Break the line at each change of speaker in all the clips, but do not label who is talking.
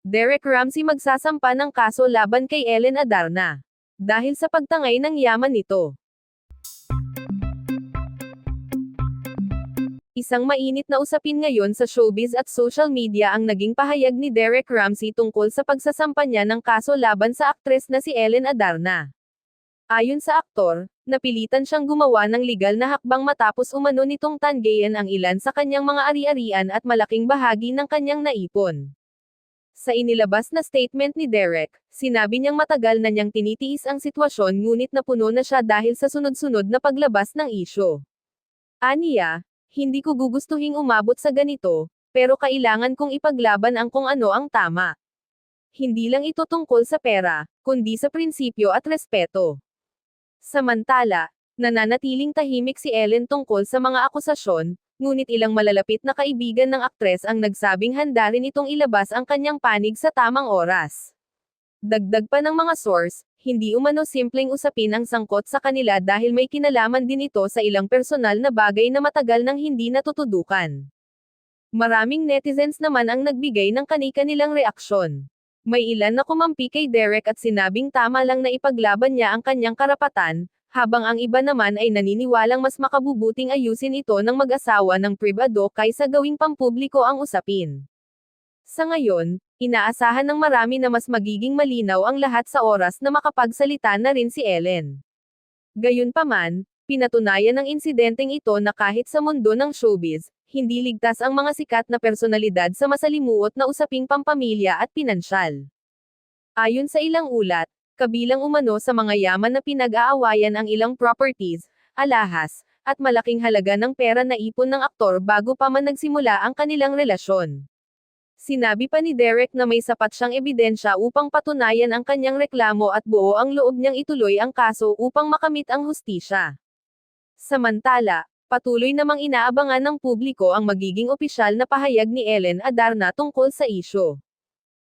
Derek Ramsey magsasampa ng kaso laban kay Ellen Adarna. Dahil sa pagtangay ng yaman nito. Isang mainit na usapin ngayon sa showbiz at social media ang naging pahayag ni Derek Ramsey tungkol sa pagsasampa niya ng kaso laban sa aktres na si Ellen Adarna. Ayon sa aktor, napilitan siyang gumawa ng legal na hakbang matapos umano nitong tanggayan ang ilan sa kanyang mga ari-arian at malaking bahagi ng kanyang naipon. Sa inilabas na statement ni Derek, sinabi niyang matagal na niyang tinitiis ang sitwasyon ngunit napuno na siya dahil sa sunod-sunod na paglabas ng isyo. Aniya, hindi ko gugustuhing umabot sa ganito, pero kailangan kong ipaglaban ang kung ano ang tama. Hindi lang ito tungkol sa pera, kundi sa prinsipyo at respeto. Samantala, nananatiling tahimik si Ellen tungkol sa mga akusasyon, ngunit ilang malalapit na kaibigan ng aktres ang nagsabing handa rin itong ilabas ang kanyang panig sa tamang oras. Dagdag pa ng mga source, hindi umano simpleng usapin ang sangkot sa kanila dahil may kinalaman din ito sa ilang personal na bagay na matagal nang hindi natutudukan. Maraming netizens naman ang nagbigay ng kani-kanilang reaksyon. May ilan na kumampi kay Derek at sinabing tama lang na ipaglaban niya ang kanyang karapatan, habang ang iba naman ay naniniwalang mas makabubuting ayusin ito ng mag-asawa ng pribado kaysa gawing pampubliko ang usapin. Sa ngayon, inaasahan ng marami na mas magiging malinaw ang lahat sa oras na makapagsalita na rin si Ellen. Gayunpaman, pinatunayan ng insidenteng ito na kahit sa mundo ng showbiz, hindi ligtas ang mga sikat na personalidad sa masalimuot na usaping pampamilya at pinansyal. Ayon sa ilang ulat, kabilang umano sa mga yaman na pinag-aawayan ang ilang properties, alahas, at malaking halaga ng pera na ipon ng aktor bago pa man nagsimula ang kanilang relasyon. Sinabi pa ni Derek na may sapat siyang ebidensya upang patunayan ang kanyang reklamo at buo ang loob niyang ituloy ang kaso upang makamit ang hustisya. Samantala, patuloy namang inaabangan ng publiko ang magiging opisyal na pahayag ni Ellen Adarna tungkol sa isyo.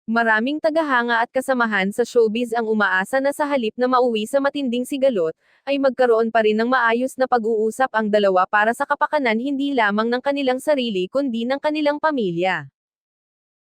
Maraming tagahanga at kasamahan sa showbiz ang umaasa na sa halip na mauwi sa matinding sigalot, ay magkaroon pa rin ng maayos na pag-uusap ang dalawa para sa kapakanan hindi lamang ng kanilang sarili kundi ng kanilang pamilya.